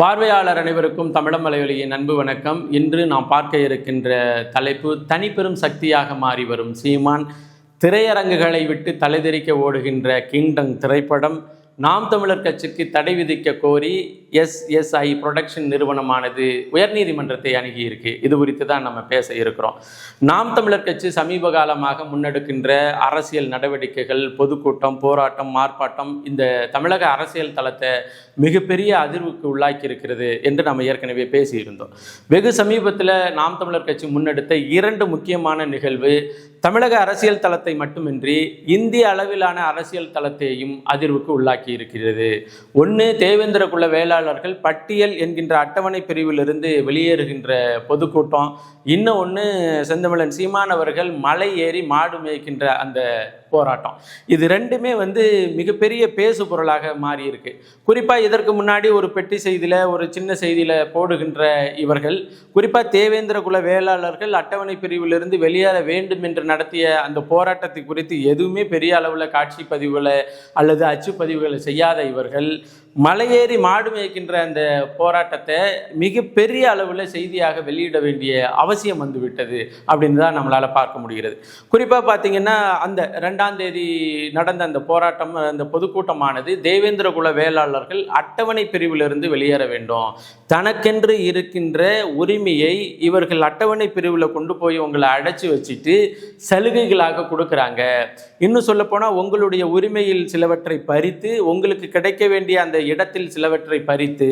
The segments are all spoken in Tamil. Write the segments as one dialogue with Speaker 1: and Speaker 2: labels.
Speaker 1: பார்வையாளர் அனைவருக்கும் தமிழம் மலையொலியின் அன்பு வணக்கம். இன்று நாம் பார்க்க இருக்கின்ற தலைப்பு தனிப்பெரும் சக்தியாக மாறி வரும் சீமான் திரையரங்குகளை விட்டு தலைதெறிக்க ஓடுகின்ற கிங்டம் திரைப்படம். நாம் தமிழர் கட்சிக்கு தடை விதிக்க கோரி எஸ்எஸ்ஐ புரொடக்ஷன் நிறுவனமானது உயர்நீதிமன்றத்தை அணுகியிருக்கு. இது குறித்து தான் நம்ம பேச இருக்கிறோம். நாம் தமிழர் கட்சி சமீப காலமாக முன்னெடுக்கின்ற அரசியல் நடவடிக்கைகள் பொதுக்கூட்டம் போராட்டம் ஆர்ப்பாட்டம் இந்த தமிழக அரசியல் தளத்தை மிகப்பெரிய அதிர்வுக்கு உள்ளாக்கி இருக்கிறது என்று நம்ம ஏற்கனவே பேசியிருந்தோம். வெகு சமீபத்தில் நாம் தமிழர் கட்சி முன்னெடுத்த இரண்டு முக்கியமான நிகழ்வு தமிழக அரசியல் தளத்தை மட்டுமின்றி இந்திய அளவிலான அரசியல் தளத்தையும் அதிர்வுக்கு உள்ளாக்கி இருக்கிறது ஒன்று தேவேந்திர குல வேளாளர்கள் பட்டியல் என்கின்ற அட்டவணை பிரிவிலிருந்து வெளியேறுகின்ற பொதுக்கூட்டம். இன்னும் ஒன்று செந்தமிழன் சீமானவர்கள் மலை ஏறி மாடு மேய்க்கின்ற அந்த போராட்டம். இது ரெண்டுமே வந்து மிகப்பெரிய பேசு பொருளாக மாறி இருக்கு குறிப்பாக இதற்கு முன்னாடி ஒரு பெட்டி செய்தியில் ஒரு சின்ன செய்தியில் போடுகின்ற இவர்கள் குறிப்பாக தேவேந்திர குல வேளாளர்கள் அட்டவணை பிரிவிலிருந்து வெளியேற வேண்டும் என்று நடத்திய அந்த போராட்டத்தை குறித்து எதுவுமே பெரிய அளவில் காட்சி பதிவுகளை அல்லது அச்சு பதிவுகளை செய்யாத இவர்கள் மலையேறி மாடு மேய்க்கின்ற அந்த போராட்டத்தை மிகப்பெரிய அளவில் செய்தியாக வெளியிட வேண்டிய அவசியம் வந்துவிட்டது அப்படின்னு தான் நம்மளால் பார்க்க முடிகிறது. குறிப்பாக பார்த்தீங்கன்னா அந்த ரெண்டாம் தேதி நடந்த அந்த போராட்டம் அந்த பொதுக்கூட்டமானது தேவேந்திர குல வேளாளர்கள் அட்டவணை பிரிவிலிருந்து வெளியேற வேண்டும். தனக்கென்று இருக்கின்ற உரிமையை இவர்கள் அட்டவணை பிரிவில் கொண்டு போய் உங்களை அடைச்சி வச்சுட்டு சலுகைகளாக கொடுக்குறாங்க. இன்னும் சொல்லப்போனால் உங்களுடைய உரிமையில் சிலவற்றை பறித்து உங்களுக்கு கிடைக்க வேண்டிய அந்த இடத்தில் சிலவற்றை பறித்து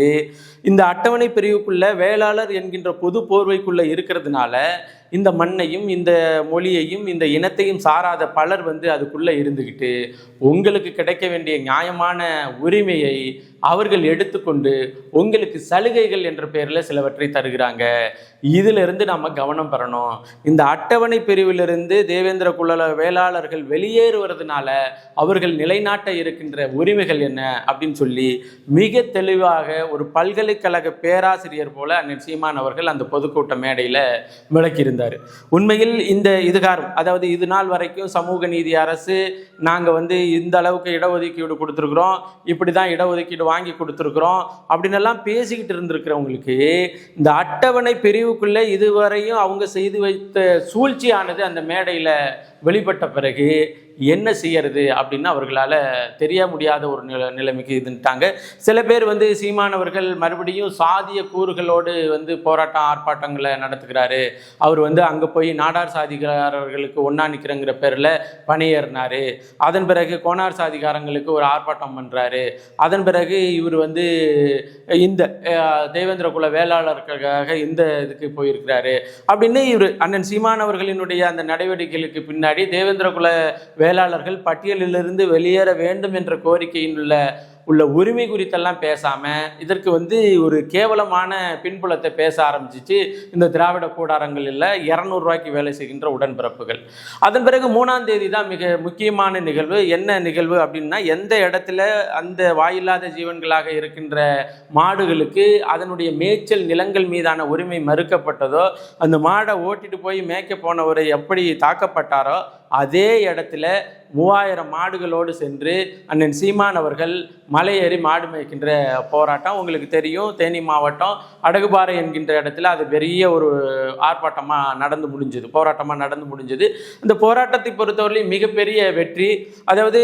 Speaker 1: இந்த அட்டவணை பிரிவுக்குள்ள வேளாளர் என்கின்ற பொது போர்வைக்குள்ள இருக்கிறதுனால இந்த மண்ணையும் இந்த மொழியையும் இந்த இனத்தையும் சாராத பலர் வந்து அதுக்குள்ள இருந்துக்கிட்டு உங்களுக்கு கிடைக்க வேண்டிய நியாயமான உரிமையை அவர்கள் எடுத்துக்கொண்டு உங்களுக்கு சலுகைகள் என்ற பெயரில் சிலவற்றை தருகிறாங்க. இதிலிருந்து நம்ம கவனம் பெறணும். இந்த அட்டவணை பிரிவிலிருந்து தேவேந்திர குல வேளாளர்கள் வெளியேறுவதனால அவர்கள் நிலைநாட்ட இருக்கின்ற உரிமைகள் என்ன அப்படின்னு சொல்லி மிக தெளிவாக ஒரு பல்கலைக்கழக பேராசிரியர் போல அண்ணன் சீமான் அவர்கள் அந்த பொதுக்கூட்ட மேடையில் விளக்கியிருந்தார். உண்மையில் இந்த இதுகாரம் அதாவது இது நாள் வரைக்கும் சமூக நீதி அரசு நாங்கள் வந்து இந்த அளவுக்கு இடஒதுக்கீடு கொடுத்துருக்குறோம். இப்படி தான் இடஒதுக்கீடு வாங்கி கொடுத்துருக்குறோம் அப்படின்னு எல்லாம் பேசிக்கிட்டு இருந்திருக்கிறவங்களுக்கு இந்த அட்டவணை பிரிவுக்குள்ளே இதுவரையும் அவங்க செய்து வைத்த சூழ்ச்சியானது அந்த மேடையில் வெளிப்பட்ட பிறகு என்ன செய்யறது அப்படின்னு அவர்களால் தெரிய முடியாத ஒரு நில நிலைமைக்கு இதுன்ட்டாங்க சில பேர் வந்து சீமானவர்கள் மறுபடியும் சாதிய கூறுகளோடு வந்து போராட்டம் ஆர்ப்பாட்டங்களை நடத்துகிறாரு. அவர் வந்து அங்கே போய் நாடார் சாதிகாரர்களுக்கு ஒன்றா நிற்கிறங்கிற பேரில் பணியேறினார். அதன் பிறகு கோனார் சாதிகாரங்களுக்கு ஒரு ஆர்ப்பாட்டம் பண்ணுறாரு அதன் பிறகு இவர் வந்து இந்த தேவேந்திர குல வேளாளர்களுக்காக இந்த இதுக்கு போயிருக்கிறாரு. அப்படின்னு இவர் அண்ணன் சீமானவர்களினுடைய அந்த நடவடிக்கைகளுக்கு பின்னாடி தேவேந்திர குல வேளாளர்கள் பட்டியலிலிருந்து வெளியேற வேண்டும் என்ற கோரிக்கையில் உள்ள உள்ள உரிமை குறித்தெல்லாம் பேசாமல் இதற்கு வந்து ஒரு கேவலமான பின்புலத்தை பேச ஆரம்பிச்சிச்சு இந்த திராவிட கூடாரங்களில் இரநூறுவாய்க்கு வேலை செய்கின்ற உடன்பிறப்புகள். அதன் பிறகு மூணாம் தேதி தான் மிக முக்கியமான நிகழ்வு. என்ன நிகழ்வு அப்படின்னா எந்த இடத்துல அந்த வாயில்லாத ஜீவன்களாக இருக்கின்ற மாடுகளுக்கு அதனுடைய மேய்ச்சல் நிலங்கள் மீதான உரிமை மறுக்கப்பட்டதோ அந்த மாடை ஓட்டிட்டு போய் மேய்க்க போனவர் எப்படி தாக்கப்பட்டாரோ அதே இடத்துல மூவாயிரம் மாடுகளோடு சென்று அண்ணன் சீமான் அவர்கள் மலையேறி மாடு மேய்க்கின்ற போராட்டம் உங்களுக்கு தெரியும். தேனி மாவட்டம் அடகுபாறை என்கின்ற இடத்துல அது பெரிய ஒரு ஆர்ப்பாட்டமாக நடந்து முடிஞ்சது போராட்டமாக நடந்து முடிஞ்சது. அந்த போராட்டத்தை பொறுத்தவரையிலும் மிகப்பெரிய வெற்றி. அதாவது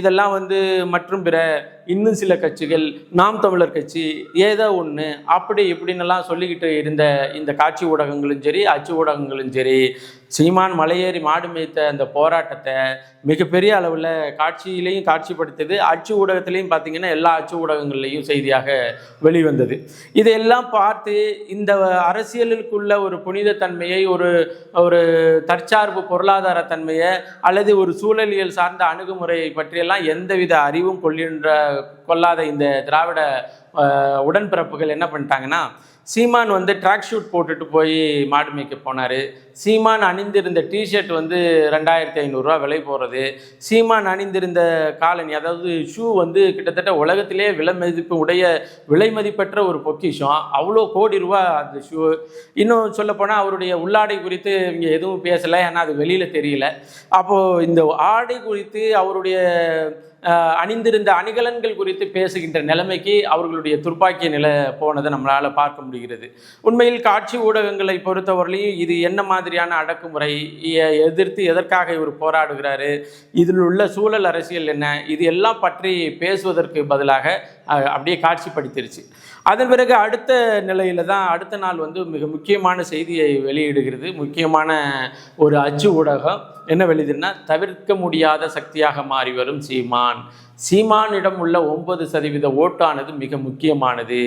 Speaker 1: இதெல்லாம் வந்து மற்றும் பிற இன்னும் சில கட்சிகள் நாம் தமிழர் கட்சி ஏதோ ஒன்று அப்படி இப்படின்னுலாம் சொல்லிக்கிட்டு இருந்த இந்த காட்சி ஊடகங்களும் சரி அச்சு ஊடகங்களும் சரி சீமான் மலையேறி மாடு மேய்த்த அந்த போராட்டத்தை மிகப்பெரிய அளவில் காட்சியிலையும் காட்சிப்படுத்தியது அச்சு ஊடகத்திலையும் பார்த்தீங்கன்னா எல்லா அச்சு ஊடகங்கள்லையும் செய்தியாக வெளிவந்தது. இதையெல்லாம் பார்த்து இந்த அரசியலுக்குள்ள ஒரு புனித தன்மையை ஒரு ஒரு தற்சார்பு பொருளாதார தன்மையை அல்லது ஒரு சூழலியல் சார்ந்த அணுகுமுறையை பற்றியெல்லாம் எந்தவித அறிவும் கொள்கின்ற கொள்ளாத இந்த திராவிட உடன்பிறப்புகள் என்ன பண்ணிட்டாங்கன்னா சீமான் வந்து ட்ராக் ஷூட் போட்டுட்டு போய் மாடு மேய்க்க போனார். சீமான் அணிந்திருந்த டிஷர்ட் வந்து ரெண்டாயிரத்தி ஐநூறுரூவா விலை போகிறது சீமான் அணிந்திருந்த காலனி அதாவது ஷூ வந்து கிட்டத்தட்ட உலகத்திலே விலை மதிப்பு உடைய விலை மதிப்பற்ற ஒரு பொக்கிஷம். அவ்வளோ கோடி ரூபா அந்த ஷூ இன்னும் சொல்லப்போனால் அவருடைய உள்ளாடை குறித்து இங்கே எதுவும் பேசலை ஏன்னா அது வெளியில் தெரியல. அப்போது இந்த ஆடை குறித்து அவருடைய அணிந்திருந்த அணிகலன்கள் குறித்து பேசுகின்ற நிலைமைக்கு அவர்களுடைய துப்பாக்கிய நிலை போனதை நம்மளால் பார்க்க முடிகிறது. உண்மையில் காட்சி ஊடகங்களை பொறுத்தவரையிலையும் இது என்ன மாதிரியான அடக்குமுறை எதிர்த்து எதற்காக இவர் போராடுகிறாரு? இதில் உள்ள சூழல் அரசியல் என்ன? இது எல்லாம் பற்றி பேசுவதற்கு பதிலாக அப்படியே காட்சிப்படுத்திருச்சு. அதன் பிறகு அடுத்த நிலையில் தான் அடுத்த நாள் வந்து மிக முக்கியமான செய்தியை வெளியிடுகிறது. முக்கியமான ஒரு அச்சு ஊடகம் என்ன வெளியுதுன்னா தவிர்க்க முடியாத சக்தியாக மாறி வரும் சீமான். சீமானிடம் உள்ள ஒன்பது சதவீத ஓட்டானது மிக முக்கியமானது.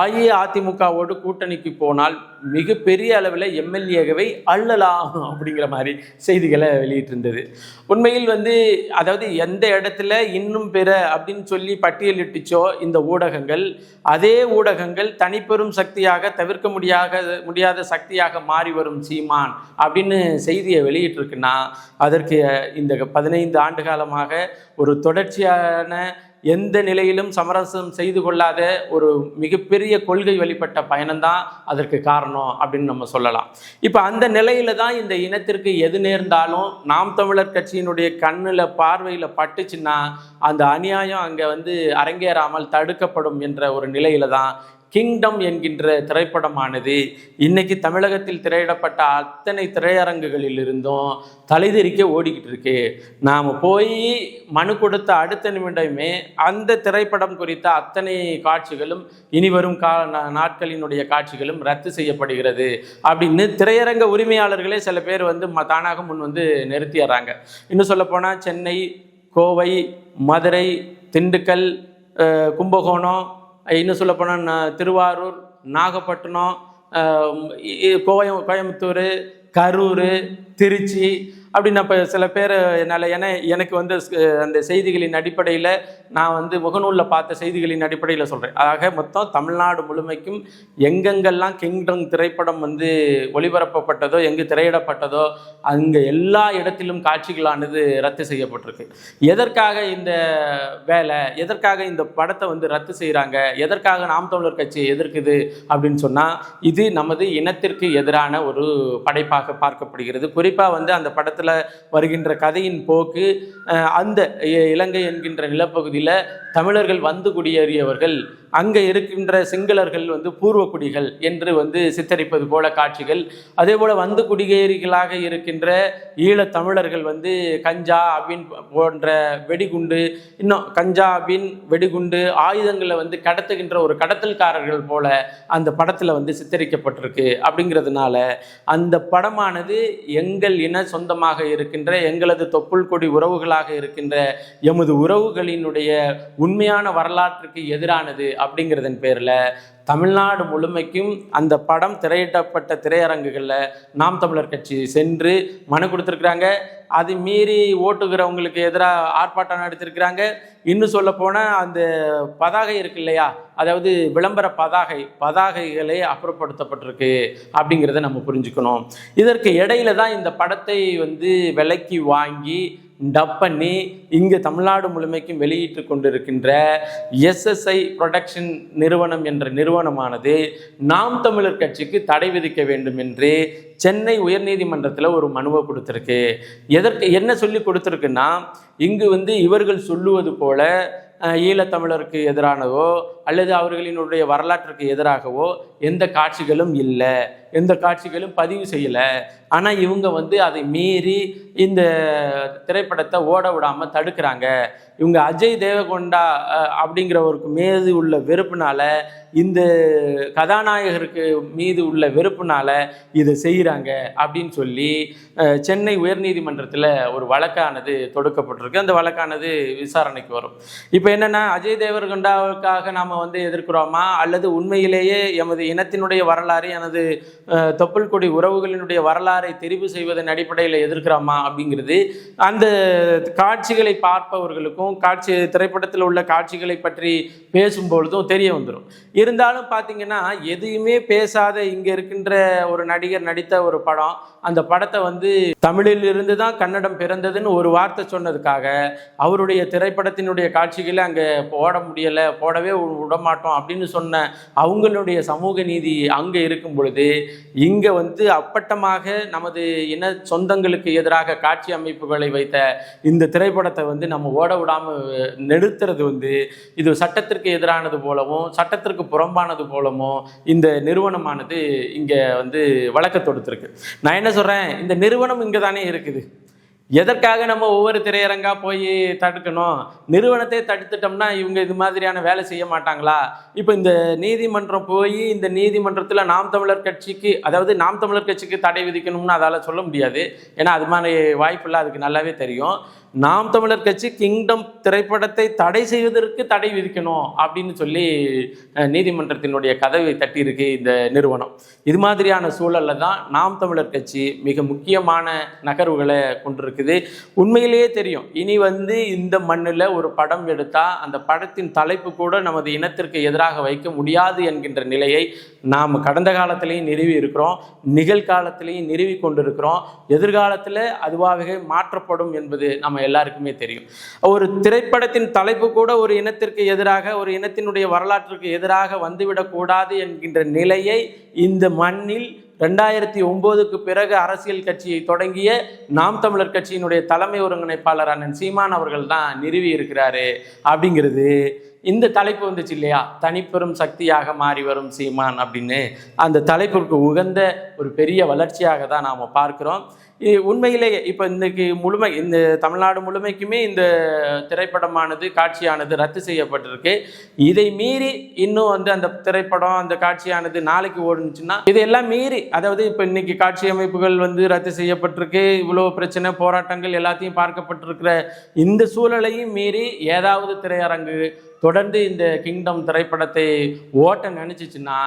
Speaker 1: அஇஅதிமுகவோடு கூட்டணிக்கு போனால் மிகப்பெரிய அளவில் எம்எல்ஏகவே அள்ளலாம் அப்படிங்கிற மாதிரி செய்திகளை வெளியிட்டிருந்தது. உண்மையில் வந்து அதாவது எந்த இடத்துல இன்னும் பிற அப்படின்னு சொல்லி பட்டியலிட்டுச்சோ இந்த ஊடகங்கள் அதே ஊடகங்கள் தனிப்பெரும் சக்தியாக தவிர்க்க முடியாத முடியாத சக்தியாக மாறி வரும் சீமான் அப்படின்னு செய்தியை வெளியிட்டிருக்குன்னா அதற்கு இந்த பதினைந்து ஆண்டு காலமாக ஒரு தொடர்ச்சியான எந்த நிலையிலும் சமரசம் செய்து கொள்ளாத ஒரு மிகப்பெரிய கொள்கை வழிபட்ட பயணம்தான் அதற்கு காரணம் அப்படின்னு நம்ம சொல்லலாம். இப்போ அந்த நிலையில தான் இந்த இனத்திற்கு எது நேர்ந்தாலும் நாம் தமிழர் கட்சியினுடைய கண்ணில் பார்வையில் பட்டுச்சுன்னா அந்த அநியாயம் அங்கே வந்து அரங்கேறாமல் தடுக்கப்படும் என்ற ஒரு நிலையில தான் கிங்டம் என்கின்ற திரைப்படமானது இன்னைக்கு தமிழகத்தில் திரையிடப்பட்ட அத்தனை திரையரங்குகளில் இருந்தும் தலைதெறிக்க ஓடிக்கிட்டு இருக்கு. நாம் போய் மனு கொடுத்த அடுத்த நிமிடமே அந்த திரைப்படம் குறித்த அத்தனை காட்சிகளும் இனி வரும் கா நா- நாட்களினுடைய காட்சிகளும் ரத்து செய்யப்படுகிறது. அப்படின்னு திரையரங்க உரிமையாளர்களே சில பேர் வந்து ம- தானாக முன் வந்து நிறுத்திடுறாங்க இன்னும் சொல்லப்போனால் சென்னை கோவை மதுரை திண்டுக்கல் கும்பகோணம் இன்னும் சொல்லப்போனால் ந- திருவாரூர் நாகப்பட்டினம் கோயம் கோயம்புத்தூர் கரூர் திருச்சி அப்படின்னு அப்போ சில பேர் என்னால் ஏன்னா எனக்கு வந்து அந்த செய்திகளின் அடிப்படையில் நான் வந்து முகநூலில் பார்த்த செய்திகளின் அடிப்படையில் சொல்கிறேன் ஆக மொத்தம் தமிழ்நாடு முழுமைக்கும் எங்கெங்கெல்லாம் கிங்டம் திரைப்படம் வந்து ஒளிபரப்பப்பட்டதோ எங்கு திரையிடப்பட்டதோ அங்கே எல்லா இடத்திலும் காட்சிகளானது ரத்து செய்யப்பட்டிருக்கு. எதற்காக இந்த வேலை எதற்காக இந்த படத்தை வந்து ரத்து செய்கிறாங்க எதற்காக நாம் தமிழர் கட்சி எதிர்க்குது அப்படின்னு சொன்னால் இது நமது இனத்திற்கு எதிரான ஒரு படைப்பாக பார்க்கப்படுகிறது. குறிப்பாக வந்து அந்த படத்தை படத்தில் வருகின்ற கதையின் போக்கு அந்த இலங்கை என்கின்ற நிலப்பகுதியில் தமிழர்கள் வந்து குடியேறியவர்கள். அங்கே இருக்கின்ற சிங்களர்கள் வந்து பூர்வக்குடிகள் என்று வந்து சித்தரிப்பது போல காட்சிகள். அதே போல் வந்து குடியேறிகளாக இருக்கின்ற ஈழத்தமிழர்கள் வந்து கஞ்சா அபின் போன்ற வெடிகுண்டு இன்னும் கஞ்சா அபின் வெடிகுண்டு ஆயுதங்களை வந்து கடத்துகின்ற ஒரு கடத்தல்காரர்கள் போல அந்த படத்தில் வந்து சித்தரிக்கப்பட்டிருக்கு. அப்படிங்கிறதுனால அந்த படமானது எங்கள் இன சொந்தமாக இருக்கின்ற எங்களது தொப்புள் கொடி உறவுகளாக இருக்கின்ற எமது உறவுகளினுடைய உண்மையான வரலாற்றுக்கு எதிரானது அப்படிங்கிறதன் பேரில் தமிழ்நாடு முழுமைக்கும் அந்த படம் திரையிடப்பட்ட திரையரங்குகளில் நாம் தமிழர் கட்சி சென்று மனு கொடுத்துருக்குறாங்க. அது மீறி ஓட்டுகிறவங்களுக்கு எதிராக ஆர்ப்பாட்டம் நடத்திருக்கிறாங்க இன்னும் சொல்ல போனால் அந்த பதாகை இருக்கு இல்லையா? அதாவது விளம்பர பதாகை பதாகைகளே அப்புறப்படுத்தப்பட்டிருக்கு அப்படிங்கிறத நம்ம புரிஞ்சுக்கணும். இதற்கு இடையில தான் இந்த படத்தை வந்து விலைக்கு வாங்கி டப் பண்ணி இங்கே தமிழ்நாடு முழுமைக்கும் வெளியிட்டு கொண்டிருக்கின்ற எஸ்எஸ்ஐ ப்ரொடக்ஷன் நிறுவனம் என்ற நிறுவனமானது நாம் தமிழர் கட்சிக்கு தடை விதிக்க வேண்டும் என்று சென்னை உயர்நீதிமன்றத்தில் ஒரு மனுவை கொடுத்துருக்கு. எதற்கு என்ன சொல்லி கொடுத்துருக்குன்னா இங்கு வந்து இவர்கள் சொல்லுவது போல ஈழத்தமிழருக்கு எதிரானதோ அல்லது அவர்களினுடைய வரலாற்றுக்கு எதிராகவோ எந்த காட்சிகளும் இல்லை. எந்த காட்சிகளும் பதிவு செய்யலை. ஆனால் இவங்க வந்து அதை மீறி இந்த திரைப்படத்தை ஓட விடாமல் தடுக்கிறாங்க. இவங்க அஜய் தேவகொண்டா அப்படிங்கிறவருக்கு மீது உள்ள வெறுப்புனால இந்த கதாநாயகருக்கு மீது உள்ள வெறுப்புனால இதை செய்கிறாங்க அப்படின்னு சொல்லி சென்னை உயர்நீதிமன்றத்தில் ஒரு வழக்கானது தொடுக்கப்பட்டிருக்கு. அந்த வழக்கானது விசாரணைக்கு வரும். இப்போ என்னென்னா அஜய் தேவர்கொண்டாவுக்காக நாம் வந்து எதிர்க்கிறோமா? அல்லது உண்மையிலேயே எமது இனத்தினுடைய வரலாறு எனது தொப்புள் கொடி உறவுகளினுடைய வரலாறை தெரிவு செய்வதன் அடிப்படையில் எதிர்க்கிறோமா? அப்படிங்கிறது. அந்த காட்சிகளை பார்ப்பவர்களுக்கும் காட்சி திரைப்படத்தில் உள்ள காட்சிகளை பற்றி பேசும்பொழுதும் தெரிய வந்துடும் இருந்தாலும் பார்த்தீங்கன்னா எதையுமே பேசாத இங்கே இருக்கின்ற ஒரு நடிகர் நடித்த ஒரு படம் அந்த படத்தை வந்து தமிழில் இருந்து தான் கன்னடம் பிறந்ததுன்னு ஒரு வார்த்தை சொன்னதுக்காக அவருடைய திரைப்படத்தினுடைய காட்சிகளை அங்கே போட முடியலை போடவே விடமாட்டோம் அப்படின்னு சொன்ன அவங்களுடைய சமூக நீதி அங்கே இருக்கும் பொழுது இங்கே வந்து அப்பட்டமாக நமது இன சொந்தங்களுக்கு எதிராக காட்சி அமைப்புகளை வைத்த இந்த திரைப்படத்தை வந்து நம்ம ஓட விடாமல் நிறுத்துறது வந்து இது சட்டத்திற்கு எதிரானது போலவும் சட்டத்திற்கு புறம்பானது போலவும் இந்த நிறுவனமானது இங்கே வந்து வழக்க தொடுத்திருக்கு. நான் என்ன சொல்கிறேன் இந்த நிறுவனம் இங்கே தானே இருக்குது. எதற்காக நம்ம ஒவ்வொரு திரையரங்கா போய் தடுக்கணும்? நிறுவனத்தை தடுத்துட்டோம்னா இவங்க இது மாதிரியான வேலை செய்ய மாட்டாங்களா? இப்போ இந்த நீதிமன்றம் போய் இந்த நீதிமன்றத்தில் நாம் தமிழர் கட்சிக்கு அதாவது நாம் தமிழர் கட்சிக்கு தடை விதிக்கணும்னு அதால் சொல்ல முடியாது. ஏன்னா அது மாதிரி வாய்ப்பில்லை அதுக்கு நல்லாவே தெரியும். நாம் தமிழர் கட்சி கிங்டம் திரைப்படத்தை தடை செய்வதற்கு தடை விதிக்கணும் அப்படின்னு சொல்லி நீதிமன்றத்தினுடைய கதவை தட்டியிருக்கு இந்த நிறுவனம். இது மாதிரியான சூழலில் தான் நாம் தமிழர் கட்சி மிக முக்கியமான நகர்வுகளை கொண்டிருக்குது. உண்மையிலேயே தெரியும். இனி வந்து இந்த மண்ணில் ஒரு படம் எடுத்தால் அந்த படத்தின் தலைப்பு கூட நமது இனத்திற்கு எதிராக வைக்க முடியாது என்கின்ற நிலையை நாம் கடந்த காலத்திலையும் நிறுவி இருக்கிறோம் நிகழ்காலத்திலையும் நிறுவி கொண்டிருக்கிறோம். எதிர்காலத்தில் அதுவாகவே மாற்றப்படும் என்பது நம்ம எல்லாருக்குமே தெரியும். ஒரு திரைப்படத்தின் தலைப்பு கூட ஒரு இனத்திற்கு எதிராக ஒரு இனத்தினுடைய வரலாற்றுக்கு எதிராக வந்துவிடக்கூடாது என்கின்ற நிலையை இந்த மண்ணில் ரெண்டாயிரத்தி ஒம்போதுக்கு பிறகு அரசியல் கட்சியை தொடங்கிய நாம் தமிழர் கட்சியினுடைய தலைமை ஒருங்கிணைப்பாளர் அண்ணன் சீமான் அவர்கள் தான் நிறுவி இருக்கிறாரு. அப்படிங்கிறது இந்த தலைப்பு வந்துச்சு இல்லையா? தனிப்பெரும் சக்தியாக மாறி வரும் சீமான் அப்படின்னு. அந்த தலைப்பிற்கு உகந்த ஒரு பெரிய வளர்ச்சியாக தான் நாம் பார்க்கிறோம். உண்மையிலேயே இப்போ இன்னைக்கு முழுமை இந்த தமிழ்நாடு முழுமைக்குமே இந்த திரைப்படமானது காட்சியானது ரத்து செய்யப்பட்டிருக்கு. இதை மீறி இன்னும் வந்து அந்த திரைப்படம் அந்த காட்சியானது நாளைக்கு ஓடுனுச்சுன்னா இதையெல்லாம் மீறி அதாவது இப்போ இன்னைக்கு காட்சி அமைப்புகள் வந்து ரத்து செய்யப்பட்டிருக்கு இவ்வளோ பிரச்சனை போராட்டங்கள் எல்லாத்தையும் பார்க்கப்பட்டிருக்கிற இந்த சூழலையும் மீறி ஏதாவது திரையரங்கு தொடர்ந்து இந்த கிங்டம் திரைப்படத்தை ஓட்ட நினச்சிச்சின்னா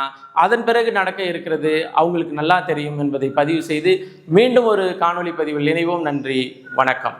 Speaker 1: அதன் பிறகு நடக்க இருக்கிறது அவங்களுக்கு நல்லா தெரியும் என்பதை பதிவு செய்து மீண்டும் ஒரு காணொளி பதிவில் இணைவோம். நன்றி வணக்கம்.